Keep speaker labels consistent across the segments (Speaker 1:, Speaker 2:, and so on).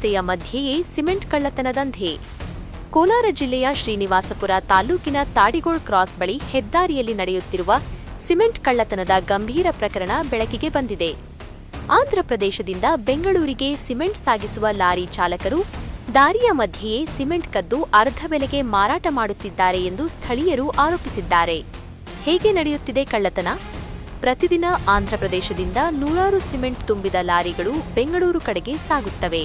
Speaker 1: ರಸ್ತೆಯ ಮಧ್ಯೆಯೇ ಸಿಮೆಂಟ್ ಕಳ್ಳತನ ದಂಧೆ ಕೋಲಾರ ಜಿಲ್ಲೆಯ ಶ್ರೀನಿವಾಸಪುರ ತಾಲೂಕಿನ ತಾಡಿಗೋಳ್ ಕ್ರಾಸ್ ಬಳಿ ಹೆದ್ದಾರಿಯಲ್ಲಿ ನಡೆಯುತ್ತಿರುವ ಸಿಮೆಂಟ್ ಕಳ್ಳತನದ ಗಂಭೀರ ಪ್ರಕರಣ ಬೆಳಕಿಗೆ ಬಂದಿದೆ. ಆಂಧ್ರಪ್ರದೇಶದಿಂದ ಬೆಂಗಳೂರಿಗೆ ಸಿಮೆಂಟ್ ಸಾಗಿಸುವ ಲಾರಿ ಚಾಲಕರು ದಾರಿಯ ಮಧ್ಯೆಯೇ ಸಿಮೆಂಟ್ ಕದ್ದು ಅರ್ಧ ಬೆಲೆಗೆ ಮಾರಾಟ ಮಾಡುತ್ತಿದ್ದಾರೆ ಎಂದು ಸ್ಥಳೀಯರು ಆರೋಪಿಸಿದ್ದಾರೆ. ಹೇಗೆ ನಡೆಯುತ್ತಿದೆ ಕಳ್ಳತನ? ಪ್ರತಿದಿನ ಆಂಧ್ರಪ್ರದೇಶದಿಂದ ನೂರಾರು ಸಿಮೆಂಟ್ ತುಂಬಿದ ಲಾರಿಗಳು ಬೆಂಗಳೂರು ಕಡೆಗೆ ಸಾಗುತ್ತವೆ.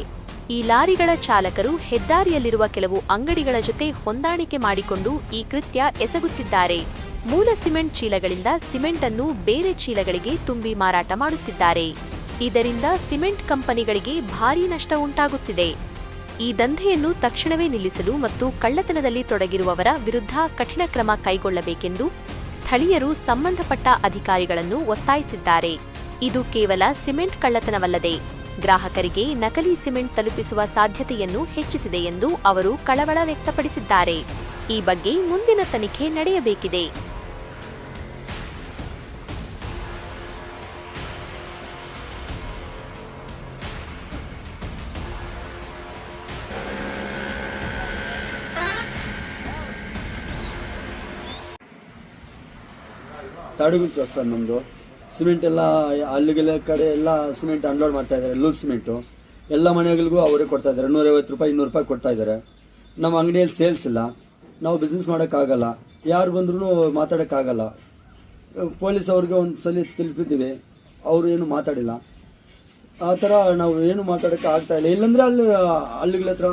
Speaker 1: ಈ ಲಾರಿಗಳ ಚಾಲಕರು ಹೆದ್ದಾರಿಯಲ್ಲಿರುವ ಕೆಲವು ಅಂಗಡಿಗಳ ಜೊತೆ ಹೊಂದಾಣಿಕೆ ಮಾಡಿಕೊಂಡು ಈ ಕೃತ್ಯ ಎಸಗುತ್ತಿದ್ದಾರೆ. ಮೂಲ ಸಿಮೆಂಟ್ ಚೀಲಗಳಿಂದ ಸಿಮೆಂಟ್ ಅನ್ನು ಬೇರೆ ಚೀಲಗಳಿಗೆ ತುಂಬಿ ಮಾರಾಟ ಮಾಡುತ್ತಿದ್ದಾರೆ. ಇದರಿಂದ ಸಿಮೆಂಟ್ ಕಂಪನಿಗಳಿಗೆ ಭಾರೀ ನಷ್ಟ ಉಂಟಾಗುತ್ತಿದೆ. ಈ ದಂಧೆಯನ್ನು ತಕ್ಷಣವೇ ನಿಲ್ಲಿಸಲು ಮತ್ತು ಕಳ್ಳತನದಲ್ಲಿ ತೊಡಗಿರುವವರ ವಿರುದ್ಧ ಕಠಿಣ ಕ್ರಮ ಕೈಗೊಳ್ಳಬೇಕೆಂದು ಸ್ಥಳೀಯರು ಸಂಬಂಧಪಟ್ಟ ಅಧಿಕಾರಿಗಳನ್ನು ಒತ್ತಾಯಿಸಿದ್ದಾರೆ. ಇದು ಕೇವಲ ಸಿಮೆಂಟ್ ಕಳ್ಳತನವಲ್ಲದೆ ಗ್ರಾಹಕರಿಗೆ ನಕಲಿ ಸಿಮೆಂಟ್ ತಲುಪಿಸುವ ಸಾಧ್ಯತೆಯನ್ನು ಹೆಚ್ಚಿಸಿದೆ ಎಂದು ಅವರು ಕಳವಳ ವ್ಯಕ್ತಪಡಿಸಿದ್ದಾರೆ. ಈ ಬಗ್ಗೆ ಮುಂದಿನ ತನಿಖೆ ನಡೆಯಬೇಕಿದೆ.
Speaker 2: ತಾಡುಗುಲ್ ಸರ್ ನಮ್ಮದು ಸಿಮೆಂಟ್ ಎಲ್ಲ ಅಲ್ಲಿಗೆಲ್ಲ ಕಡೆ ಎಲ್ಲ ಸಿಮೆಂಟ್ ಅನ್ಲೋಡ್ ಮಾಡ್ತಾ ಇದ್ದಾರೆ ಲೂಸ್ ಸಿಮೆಂಟು ಎಲ್ಲ ಮನೆಗಳಿಗೂ ಅವರೇ ಕೊಡ್ತಾ ಇದ್ದಾರೆ. ನೂರೈವತ್ತು ರೂಪಾಯಿ, ಇನ್ನೂರು ರೂಪಾಯಿ ಕೊಡ್ತಾ ಇದ್ದಾರೆ. ನಮ್ಮ ಅಂಗಡಿಯಲ್ಲಿ ಸೇಲ್ಸ್ ಇಲ್ಲ. ನಾವು ಬಿಸ್ನೆಸ್ ಮಾಡೋಕ್ಕಾಗಲ್ಲ. ಯಾರು ಬಂದ್ರೂ ಮಾತಾಡೋಕ್ಕಾಗಲ್ಲ. ಪೊಲೀಸ್ ಅವ್ರಿಗೆ ಒಂದು ಸಲ ತಲುಪಿದ್ದೀವಿ ಅವರು ಏನು ಮಾತಾಡಿಲ್ಲ. ಆ ಥರ ನಾವು ಏನು ಮಾತಾಡೋಕ್ಕೆ ಆಗ್ತಾ ಇಲ್ಲ. ಇಲ್ಲಾಂದರೆ ಅಲ್ಲಿ, ಹಳ್ಳಿಗಳ ಹತ್ರ,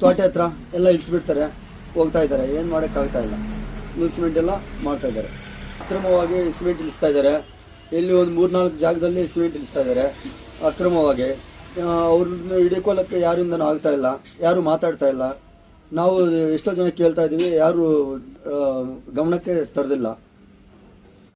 Speaker 2: ತೋಟೆ ಹತ್ರ ಎಲ್ಲ ಇಳಿಸ್ಬಿಡ್ತಾರೆ. ಹೋಗ್ತಾ ಇದ್ದಾರೆ. ಏನು ಮಾಡೋಕ್ಕಾಗ್ತಾ ಇಲ್ಲ. ಲೂಸ್ ಸಿಮೆಂಟ್ ಎಲ್ಲ ಮಾಡ್ತಾ ಇದ್ದಾರೆ. ಅಕ್ರಮವಾಗಿ ಸಿಮೆಂಟ್ ಇಳಿಸ್ತಾ ಇದ್ದಾರೆ. ಇಲ್ಲಿ ಒಂದು ಮೂರ್ನಾಲ್ಕು ಜಾಗದಲ್ಲಿ ಸಿಮೆಂಟ್ ಇಳಿಸ್ತಾ ಇದ್ದಾರೆ ಅಕ್ರಮವಾಗಿ. ಅವ್ರನ್ನ ಹಿಡಿಕೊಳ್ಳೋಕ್ಕೆ ಯಾರಿಂದನೂ ಆಗ್ತಾ ಇಲ್ಲ, ಯಾರು ಮಾತಾಡ್ತಾ ಇಲ್ಲ. ನಾವು ಎಷ್ಟೋ ಜನ ಕೇಳ್ತಾ ಇದ್ದೀವಿ, ಯಾರು ಗಮನಕ್ಕೆ ತರದಿಲ್ಲ.